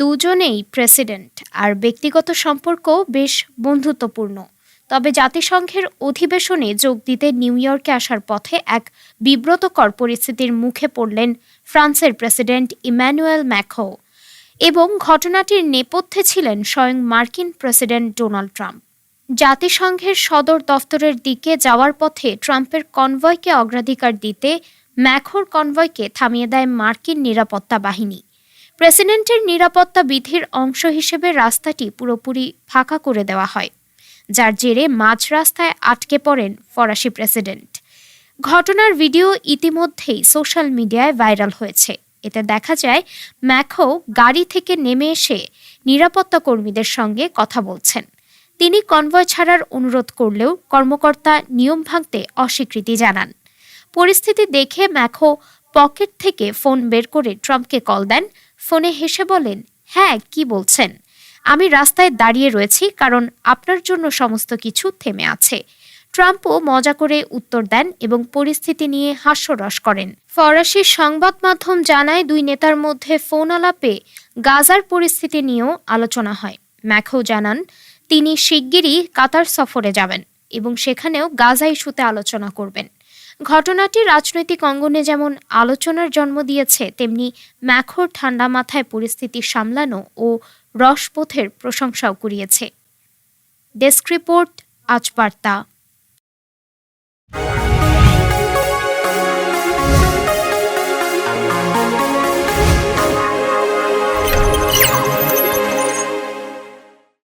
দুজনেই প্রেসিডেন্ট, আর ব্যক্তিগত সম্পর্ক বেশ বন্ধুত্বপূর্ণ। তবে জাতিসংঘের অধিবেশনে যোগ দিতে নিউ ইয়র্কে আসার পথে এক বিব্রতকর পরিস্থিতির মুখে পড়লেন ফ্রান্সের প্রেসিডেন্ট ইম্যানুয়েল ম্যাখো এবং ঘটনাটির নেপথ্যে ছিলেন স্বয়ং মার্কিন প্রেসিডেন্ট ডোনাল্ড ট্রাম্প। জাতিসংঘের সদর দফতরের দিকে যাওয়ার পথে ট্রাম্পের কনভয়কে অগ্রাধিকার দিতে ম্যাখোর কনভয়কে থামিয়ে দেয় মার্কিন নিরাপত্তা বাহিনী। প্রেসিডেন্টের নিরাপত্তা বিধির অংশ হিসেবে রাস্তাটি পুরোপুরি ফাঁকা করে দেওয়া হয়, যার জেরে মাঝ রাস্তায় আটকে পড়েন ফরাসি প্রেসিডেন্ট। ঘটনার ভিডিও ইতিমধ্যেই সোশ্যাল মিডিয়ায় ভাইরাল হয়েছে। এতে দেখা যায় ম্যাখো গাড়ি থেকে নেমে এসে নিরাপত্তা কর্মীদের সঙ্গে কথা বলছেন। তিনি কনভয় ছাড়ার অনুরোধ করলেও কর্মকর্তা নিয়ম ভাঙতে অস্বীকৃতি জানান। পরিস্থিতি দেখে ম্যাখো পকেট থেকে ফোন বের করে ট্রাম্পকে কল দেন ফোনে হেসে বলেন হ্যাঁ কি বলছেন? আমি রাস্তায় দাঁড়িয়ে রয়েছি কারণ আপনার জন্য সমস্ত কিছু থেমে আছে। ট্রাম্পও মজা করে উত্তর দেন এবং পরিস্থিতি নিয়ে হাস্যরস করেন। ফরাসি সংবাদ মাধ্যম জানায় দুই নেতার মধ্যে ফোন আলাপে গাজার পরিস্থিতি নিয়েও আলোচনা হয়। ম্যাখো জানান, তিনি শিগগিরই কাতার সফরে যাবেন এবং সেখানেও গাজা ইস্যুতে আলোচনা করবেন। ঘটনাটি রাজনৈতিক অঙ্গনে যেমন আলোচনার জন্ম দিয়েছে, তেমনি ম্যাখোর ঠান্ডা মাথায় পরিস্থিতি সামলানো ও রসপথের প্রশংসাও কুড়িয়েছে। ডেস্ক রিপোর্ট, আজ বার্তা।